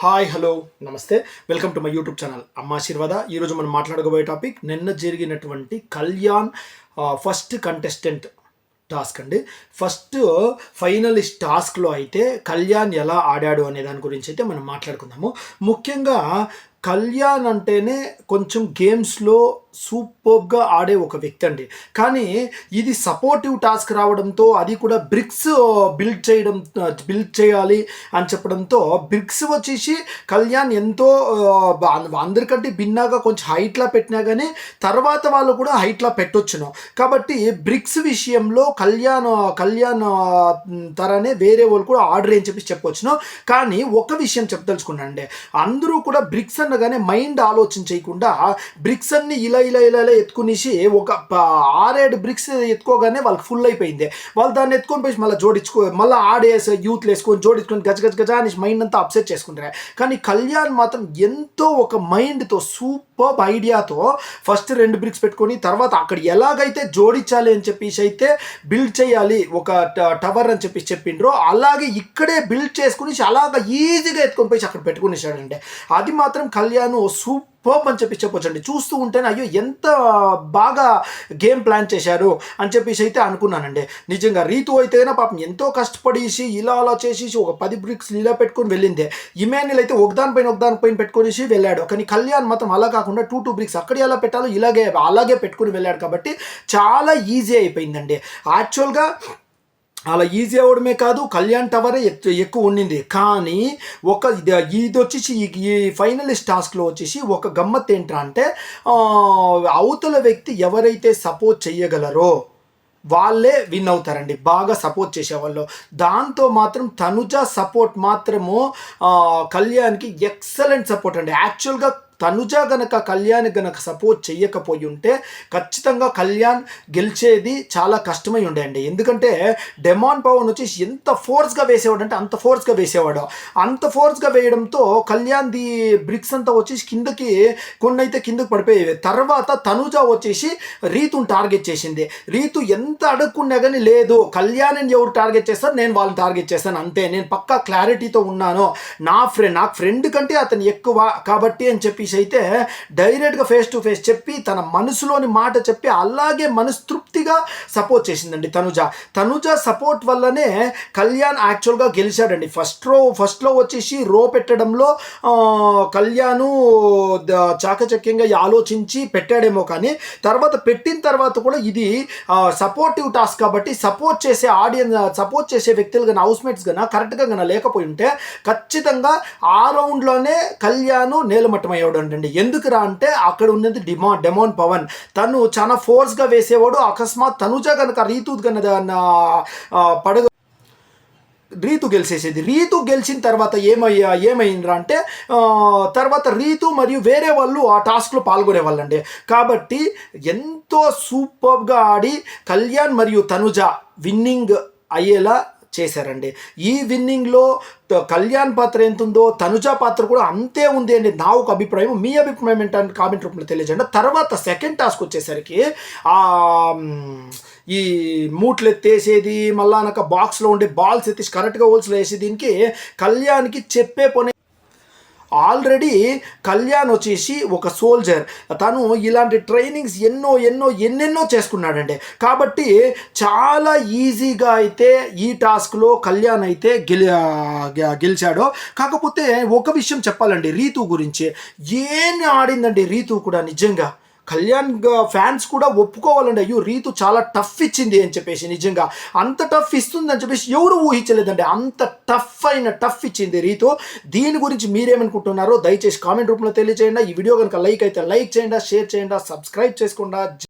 Hi hello నమస్తే. Welcome to my YouTube channel. అమ్మ ఆశీర్వాద. ఈరోజు మనం మాట్లాడుకోబోయే టాపిక్ నిన్న జరిగినటువంటి కళ్యాణ్ ఫస్ట్ కంటెస్టెంట్ టాస్క్ అండి. ఫస్ట్ ఫైనలిస్ట్ టాస్క్లో అయితే కళ్యాణ్ ఎలా ఆడాడు అనే దాని గురించి అయితే మనం మాట్లాడుకుందాము. ముఖ్యంగా కళ్యాణ్ అంటేనే కొంచెం గేమ్స్లో సూపర్గా ఆడే ఒక వ్యక్తి అండి. కానీ ఇది సపోర్టివ్ టాస్క్ రావడంతో అది కూడా బ్రిక్స్ బిల్డ్ చేయడం బిల్డ్ చేయాలి అని చెప్పడంతో బ్రిక్స్ వచ్చేసి కళ్యాణ్ ఎంతో అందరికంటే భిన్నాగా కొంచెం హైట్లా పెట్టినా కానీ తర్వాత వాళ్ళు కూడా హైట్లా పెట్టొచ్చును. కాబట్టి బ్రిక్స్ విషయంలో కళ్యాణ్ కళ్యాణ్ తరనే వేరే వాళ్ళు కూడా ఆర్డర్ అని చెప్పి చెప్పొచ్చును. కానీ ఒక విషయం చెప్పదలుచుకున్నాండి అందరూ కూడా బ్రిక్స్ అనగానే మైండ్ ఆలోచన చేయకుండా బ్రిక్స్ అన్ని ఇలా ఇలా ఇలా ఇలా ఎత్తుకునేసి ఒక ఆరేడు బ్రిక్స్ ఎత్తుకోగానే వాళ్ళకి ఫుల్ అయిపోయింది. వాళ్ళు దాన్ని ఎత్తుకొని పోయి మళ్ళీ జోడించుకో మళ్ళీ ఆడేసి యూత్లు వేసుకొని జోడించుకొని గజ గజ గజ అనేసి మైండ్ అంతా అప్సెట్ చేసుకుంటారు. కానీ కళ్యాణ్ మాత్రం ఎంతో ఒక మైండ్తో సూపర్ ఐడియాతో ఫస్ట్ రెండు బ్రిక్స్ పెట్టుకొని తర్వాత అక్కడ ఎలాగైతే జోడించాలి అని చెప్పేసి అయితే బిల్డ్ చేయాలి ఒక టవర్ అని చెప్పి చెప్పిండ్రో అలాగే ఇక్కడే బిల్డ్ చేసుకుని అలాగా ఈజీగా ఎత్తుకొని పోయి అక్కడ పెట్టుకునేసాడంటే అది మాత్రం కళ్యాణ్ సూపర్ అని చెప్పి చెప్పొచ్చండి. చూస్తూ ఉంటేనే అయ్యో ఎంత బాగా గేమ్ ప్లాన్ చేశారు అని చెప్పేసి అయితే అనుకున్నానండి. నిజంగా రీతు అయితేనే పాపం ఎంతో కష్టపడేసి ఇలా అలా చేసేసి ఒక పది బ్రిక్స్ ఇలా పెట్టుకొని వెళ్ళింది. ఇమాన్యుల్ అయితే ఒకదానిపైన ఒకదానిపైన పెట్టుకొనేసి వెళ్ళాడు. కానీ కళ్యాణ్ మాత్రం అలా కాకుండా టూ టూ బ్రిక్స్ అక్కడ ఎలా పెట్టాలో ఇలాగే అలాగే పెట్టుకుని వెళ్ళాడు కాబట్టి చాలా ఈజీ అయిపోయిందండి. యాక్చువల్గా అలా ఈజీ అవ్వడమే కాదు కళ్యాణ్ టవరే ఎక్కువ ఎక్కువ ఉండింది. కానీ ఒక ఇది వచ్చేసి ఈ- ఫైనలిస్ట్ టాస్క్లో వచ్చేసి ఒక గమ్మత్ ఏంట్రా అంటే అవతల వ్యక్తి ఎవరైతే సపోర్ట్ చేయగలరో వాళ్ళే విన్ అవుతారండి. బాగా సపోర్ట్ చేసేవాళ్ళు. దాంతో మాత్రం తనుజ సపోర్ట్ మాత్రము కళ్యాణ్కి ఎక్సలెంట్ సపోర్ట్ అండి. యాక్చువల్గా తనుజ గనక కళ్యాణ్ గనక సపోర్ట్ చెయ్యకపోయి ఉంటే ఖచ్చితంగా కళ్యాణ్ గెలిచేది చాలా కష్టమై ఉండేయండి. ఎందుకంటే డెమాన్ పవన్ వచ్చి ఎంత ఫోర్స్గా వేసేవాడు అంటే అంత ఫోర్స్గా వేసేవాడు. అంత ఫోర్స్గా వేయడంతో కళ్యాణ్ ది బ్రిక్స్ అంతా వచ్చేసి కిందకి కొన్ని అయితే కిందకి పడిపోయేవి. తర్వాత తనుజ వచ్చేసి రీతుని టార్గెట్ చేసింది. రీతు ఎంత అడుక్కున్నా కానీ లేదు. కళ్యాణ్ని ఎవరు టార్గెట్ చేస్తారు? నేను వాళ్ళని టార్గెట్ చేస్తాను. అంతే. నేను పక్కా క్లారిటీతో ఉన్నాను. నా ఫ్రెండ్ నా ఫ్రెండ్ కంటే అతను ఎక్కువ కాబట్టి అని చెప్పి చెప్పేసి అయితే డైరెక్ట్గా ఫేస్ టు ఫేస్ చెప్పి తన మనసులోని మాట చెప్పి అలాగే మనస్తృప్తిగా సపోర్ట్ చేసిందండి తనుజ. తనుజ సపోర్ట్ వల్లనే కళ్యాణ్ యాక్చువల్గా గెలిచాడండి. ఫస్ట్ రో ఫస్ట్లో వచ్చేసి రో పెట్టడంలో కళ్యాణు కళ్యాణ్ చాకచక్యంగా ఆలోచించి పెట్టాడేమో కానీ తర్వాత పెట్టిన తర్వాత కూడా ఇది సపోర్టివ్ టాస్క్ కాబట్టి సపోర్ట్ చేసే ఆడియన్స్ సపోర్ట్ చేసే వ్యక్తులు కానీ హౌస్మేట్స్ కానీ కరెక్ట్గా కానీ లేకపోయి ఉంటే ఖచ్చితంగా ఆ రౌండ్లోనే కళ్యాణ్ నేలమట్టం అయ్యాడు అండి ఎందుకురా అంటే అక్కడ ఉన్నది డిమా డెమోన్ పవన్. తను చాలా ఫోర్స్గా వేసేవాడు. అకస్మాత్ తనుజ కనుక రీతూత్ కనుక పడగ రీతు గెలిచేసేది. రీతు గెలిచిన తర్వాత ఏమయ్యా ఏమైందిరా అంటే తర్వాత రీతు మరియు వేరే వాళ్ళు ఆ టాస్క్లో పాల్గొనే వాళ్ళండి కాబట్టి ఎంతో సూపర్గా ఆడి కళ్యాణ్ మరియు తనుజ విన్నింగ్ అయ్యేలా చేశారండి. ఈ విన్నింగ్లో కళ్యాణ్ పాత్ర ఎంత ఉందో తనుజ పాత్ర కూడా అంతే ఉంది అండి. నా ఒక అభిప్రాయం మీ అభిప్రాయం ఏంటంటే కామెంట్ రూపంలో తెలియజేయండి. తర్వాత సెకండ్ టాస్క్ వచ్చేసరికి ఈ మూట్లు ఎత్తేసేది మళ్ళా అనక బాక్స్లో ఉండే బాల్స్ ఎత్తేసి కరెక్ట్గా హోల్స్లో వేసే దీనికి కళ్యాణ్కి చెప్పే పని ఆల్రెడీ కళ్యాణ్ వచ్చేసి ఒక సోల్జర్ తను ఇలాంటి ట్రైనింగ్స్ ఎన్నో ఎన్నో ఎన్నెన్నో చేసుకున్నాడండి. కాబట్టి చాలా ఈజీగా అయితే ఈ టాస్క్లో కళ్యాణ్ అయితే గెలి గెలిచాడో గెలిచాడు. కాకపోతే ఒక విషయం చెప్పాలండి రీతు గురించి. ఏం ఆడిందండి రీతు కూడా నిజంగా? కళ్యాణ్ ఫ్యాన్స్ కూడా ఒప్పుకోవాలండి. అయ్యో రీతు చాలా టఫ్ ఇచ్చింది అని చెప్పేసి నిజంగా. అంత టఫ్ ఇస్తుంది అని చెప్పేసి ఎవరు ఊహించలేదండి. అంత టఫ్ అయిన టఫ్ ఇచ్చింది రీతు. దీని గురించి మీరేమనుకుంటున్నారో దయచేసి కామెంట్ రూపంలో తెలియజేయండి ఈ వీడియో కనుక లైక్ అయితే లైక్ చేయండి షేర్ చేయండి సబ్స్క్రైబ్ చేసుకోండి.